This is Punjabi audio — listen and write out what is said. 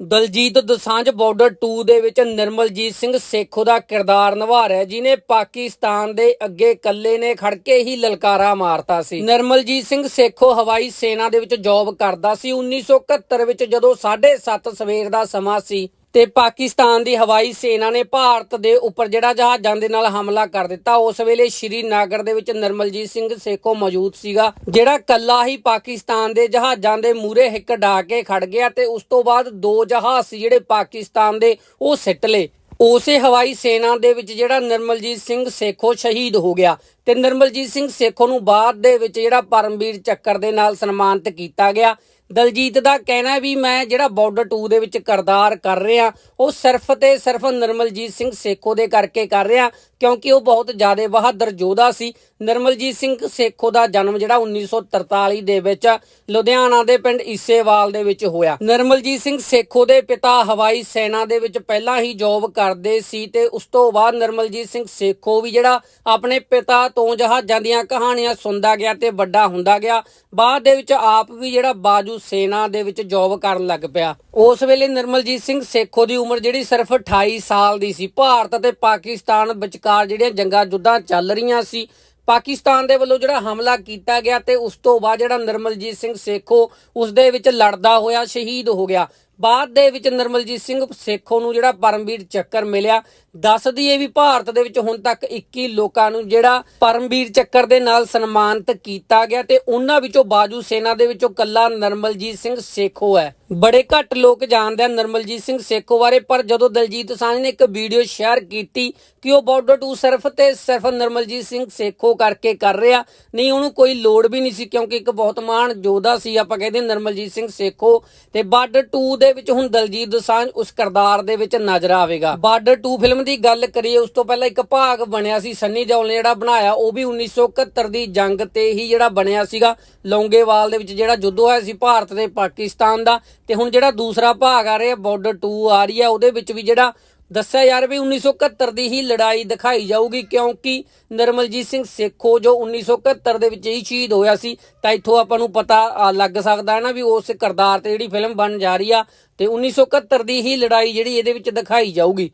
ਦਲਜੀਤ ਦਸਾਂਝ ਬਾਰਡਰ 2 ਦੇ ਵਿੱਚ ਨਿਰਮਲਜੀਤ ਸਿੰਘ ਸੇਖੋ ਦਾ ਕਿਰਦਾਰ ਨਿਭਾ ਰਿਹਾ ਜਿਨੇ ਪਾਕਿਸਤਾਨ ਦੇ ਅੱਗੇ ਇਕੱਲੇ ਨੇ ਖੜ ਕੇ ਹੀ ਲਲਕਾਰਾ ਮਾਰਤਾ ਸੀ। ਨਿਰਮਲਜੀਤ ਸਿੰਘ ਸੇਖੋ ਹਵਾਈ ਸੈਨਾ ਦੇ ਵਿੱਚ ਜੌਬ ਕਰਦਾ ਸੀ। 1971 ਵਿੱਚ ਜਦੋਂ 7:30 ਸਵੇਰ ਦਾ ਸਮਾਂ ਸੀ ਤੇ ਪਾਕਿਸਤਾਨ ਦੀ ਹਵਾਈ ਸੈਨਾ ਨੇ ਭਾਰਤ ਦੇ ਉੱਪਰ ਜਿਹੜਾ ਜਹਾਜ਼ਾਂ ਦੇ ਨਾਲ ਹਮਲਾ ਕਰ ਦਿੱਤਾ। ਉਸ ਵੇਲੇ ਸ਼੍ਰੀਨਗਰ ਦੇ ਵਿੱਚ ਨਿਰਮਲਜੀਤ ਸਿੰਘ ਸੇਖੋ ਮੌਜੂਦ ਸੀਗਾ, ਜਿਹੜਾ ਕੱਲਾ ਹੀ ਪਾਕਿਸਤਾਨ ਦੇ ਜਹਾਜ਼ਾਂ ਦੇ ਮੂਹਰੇ ਹਿੱਕ ਡਾ ਕੇ ਖੜ ਗਿਆ ਤੇ ਉਸ ਤੋਂ ਬਾਅਦ ਦੋ ਜਹਾਜ਼ ਸੀ ਜਿਹੜੇ ਪਾਕਿਸਤਾਨ ਦੇ, ਉਹ ਸਿੱਟ ਲਏ। ਉਸੇ ਹਵਾਈ ਸੈਨਾ ਦੇ ਵਿੱਚ ਜਿਹੜਾ ਨਿਰਮਲਜੀਤ ਸਿੰਘ ਸੇਖੋ ਸ਼ਹੀਦ ਹੋ ਗਿਆ ਤੇ ਨਿਰਮਲਜੀਤ ਸਿੰਘ ਸੇਖੋ ਨੂੰ ਬਾਅਦ ਦੇ ਵਿੱਚ ਜਿਹੜਾ ਪਰਮਵੀਰ ਚੱਕਰ ਦੇ ਨਾਲ ਸਨਮਾਨਿਤ ਕੀਤਾ ਗਿਆ। ਦਲਜੀਤ ਦਾ ਕਹਿਣਾ ਵੀ ਮੈਂ ਜਿਹੜਾ ਬਾਰਡਰ 2 ਦੇ ਵਿੱਚ ਕਰਦਾਰ ਕਰ ਰਿਹਾ, ਉਹ ਸਿਰਫ ਤੇ ਸਿਰਫ ਨਿਰਮਲਜੀਤ ਸਿੰਘ ਸੇਖੋ ਦੇ ਕਰਕੇ ਕਰ ਰਿਹਾ। ਕਿਉਂਕਿ ਉਹ ਬਹੁਤ ਜ਼ਿਆਦਾ ਬਹਾਦਰ ਯੋਧਾ ਸੀ। ਨਿਰਮਲਜੀਤ ਸਿੰਘ ਸੇਖੋ ਦਾ ਜਨਮ ਜਿਹੜਾ 1943 ਦੇ ਵਿੱਚ ਲੁਧਿਆਣਾ ਦੇ ਪਿੰਡ ਈਸੇਵਾਲ ਦੇ ਵਿੱਚ ਹੋਇਆ। ਨਿਰਮਲਜੀਤ ਸਿੰਘ ਸੇਖੋ ਦੇ ਪਿਤਾ ਹਵਾਈ ਸੈਨਾ ਦੇ ਵਿੱਚ ਪਹਿਲਾਂ ਹੀ ਜੌਬ ਕਰਦੇ ਸੀ ਤੇ ਉਸ ਤੋਂ ਬਾਅਦ ਨਿਰਮਲਜੀਤ ਸਿੰਘ ਸੇਖੋ ਵੀ ਜਿਹੜਾ ਆਪਣੇ ਪਿਤਾ ਤੋਂ ਜਹਾਜ਼ਾਂ ਦੀਆਂ ਕਹਾਣੀਆਂ ਸੁਣਦਾ ਗਿਆ ਤੇ ਵੱਡਾ ਹੁੰਦਾ ਗਿਆ। ਬਾਅਦ ਦੇ ਵਿੱਚ ਆਪ ਵੀ ਜਿਹੜਾ ਬਾਜੂ ਸੈਨਾ ਦੇ ਵਿੱਚ ਜੌਬ ਕਰਨ ਲੱਗ ਪਿਆ। ਉਸ ਵੇਲੇ ਨਿਰਮਲਜੀਤ ਸਿੰਘ ਸੇਖੋ ਦੀ ਉਮਰ ਜਿਹੜੀ ਸਿਰਫ 28 ਸਾਲ ਦੀ ਸੀ। ਭਾਰਤ ਅਤੇ ਪਾਕਿਸਤਾਨ ਵਿਚਕਾਰ ਜਿਹੜੀਆਂ ਜੰਗਾਂ ਜੁੱਦਾਂ ਚੱਲ ਰਹੀਆਂ ਸੀ, ਪਾਕਿਸਤਾਨ ਦੇ ਵੱਲੋਂ ਜਿਹੜਾ ਹਮਲਾ ਕੀਤਾ ਗਿਆ ਤੇ ਉਸ ਤੋਂ ਬਾਅਦ ਜਿਹੜਾ ਨਿਰਮਲਜੀਤ ਸਿੰਘ ਸੇਖੋ ਉਸ ਦੇ ਵਿੱਚ ਲੜਦਾ ਹੋਇਆ, ਸ਼ਹੀਦ ਹੋ ਗਿਆ। ਬਾਅਦ ਦੇ ਵਿੱਚ ਨਿਰਮਲਜੀਤ ਸਿੰਘ ਸੇਖੋ ਨੂੰ ਜਿਹੜਾ ਪਰਮਵੀਰ ਚੱਕਰ ਮਿਲਿਆ ਦੱਸਦੀ ਦਈਏ ਵੀ ਭਾਰਤ ਦੇ ਵਿੱਚ ਹੁਣ ਤੱਕ 21 ਲੋਕਾਂ ਨੂੰ ਜਿਹੜਾ ਪਰਮਵੀਰ ਚੱਕਰ ਦੇ ਨਾਲ ਸਨਮਾਨਿਤ ਕੀਤਾ ਗਿਆ ਤੇ ਉਹਨਾਂ ਵਿੱਚੋਂ ਬਾਜੂ ਸੈਨਾ ਦੇ ਵਿੱਚੋਂ ਕੱਲਾ ਨਿਰਮਲਜੀਤ ਸਿੰਘ ਸੇਖੋ ਹੈ। ਬੜੇ ਘੱਟ ਲੋਕ ਜਾਣਦੇ ਆ ਨਿਰਮਲਜੀਤ ਸਿੰਘ ਸੇਖੋ ਬਾਰੇ, ਪਰ ਜਦੋਂ ਦਲਜੀਤ ਸਾਂਝ ਨੇ ਇੱਕ ਵੀਡੀਓ ਸ਼ੇਅਰ ਕੀਤੀ ਕਿ ਉਹ ਬਾਰਡਰ ਟੂ ਸਿਰਫ ਤੇ ਸਿਰਫ ਨਿਰਮਲਜੀਤ ਸਿੰਘ ਸੇਖੋ ਕਰਕੇ ਕਰ ਰਿਹਾ, ਨਹੀਂ, ਉਹਨੂੰ ਕੋਈ ਲੋੜ ਵੀ ਨਹੀਂ ਸੀ ਕਿਉਂਕਿ ਇੱਕ ਬਹੁਤ ਮਾਣ ਯੋਧਾ ਸੀ, ਆਪਾਂ ਕਹਿੰਦੇ ਨਿਰਮਲਜੀਤ ਸਿੰਘ ਸੇਖੋ ਤੇ ਬਾਰਡਰ 2 ਦੇ ਵਿੱਚ ਹੁਣ ਦਲਜੀਤ ਦੋਸਾਂਝ ਉਸ ਕਿਰਦਾਰ ਦੇ ਵਿੱਚ ਨਜ਼ਰ ਆਵੇਗਾ। ਬਾਰਡਰ 2 ਫਿਲਮ ਦੀ ਗੱਲ ਕਰੀਏ, ਉਸ ਤੋਂ ਪਹਿਲਾਂ ਇੱਕ ਭਾਗ ਬਣਿਆ ਸੀ ਸੰਨੀ ਦਿਓਲ ਨੇ ਜਿਹੜਾ ਬਣਾਇਆ, ਉਹ ਵੀ 1971 ਦੀ ਜੰਗ ਤੇ ਹੀ ਜਿਹੜਾ ਬਣਿਆ ਸੀਗਾ। ਲੌਂਗੇਵਾਲ ਦੇ ਵਿੱਚ ਜਿਹੜਾ ਯੁੱਧ ਹੋਇਆ ਸੀ ਭਾਰਤ ਤੇ ਪਾਕਿਸਤਾਨ ਦਾ, ਤੇ ਹੁਣ ਜਿਹੜਾ ਦੂਸਰਾ ਭਾਗ ਆ ਰਿਹਾ ਬਾਰਡਰ 2 ਆ ਰਹੀ ਹੈ ਉਹਦੇ ਵਿੱਚ ਵੀ ਜਿਹੜਾ ਦੱਸਿਆ ਯਾਰ ਵੀ 1971 ਦੀ ਹੀ ਲੜਾਈ ਦਿਖਾਈ ਜਾਊਗੀ ਕਿਉਂਕਿ ਨਿਰਮਲਜੀਤ ਸਿੰਘ ਸੇਖੋ ਜੋ 1971 ਦੇ ਵਿੱਚ ਹੀ ਸ਼ਹੀਦ ਹੋਇਆ ਸੀ, ਤਾਂ ਇੱਥੋਂ ਆਪਾਂ ਨੂੰ ਪਤਾ ਲੱਗ ਸਕਦਾ ਹੈ ਨਾ ਵੀ ਉਸ ਕਰਦਾਰ ਤੇ ਜਿਹੜੀ ਫਿਲਮ ਬਣ ਜਾ ਰਹੀ ਆ, ਤੇ 1971 ਦੀ ਹੀ ਲੜਾਈ ਜਿਹੜੀ ਇਹਦੇ ਵਿੱਚ ਦਿਖਾਈ ਜਾਊਗੀ।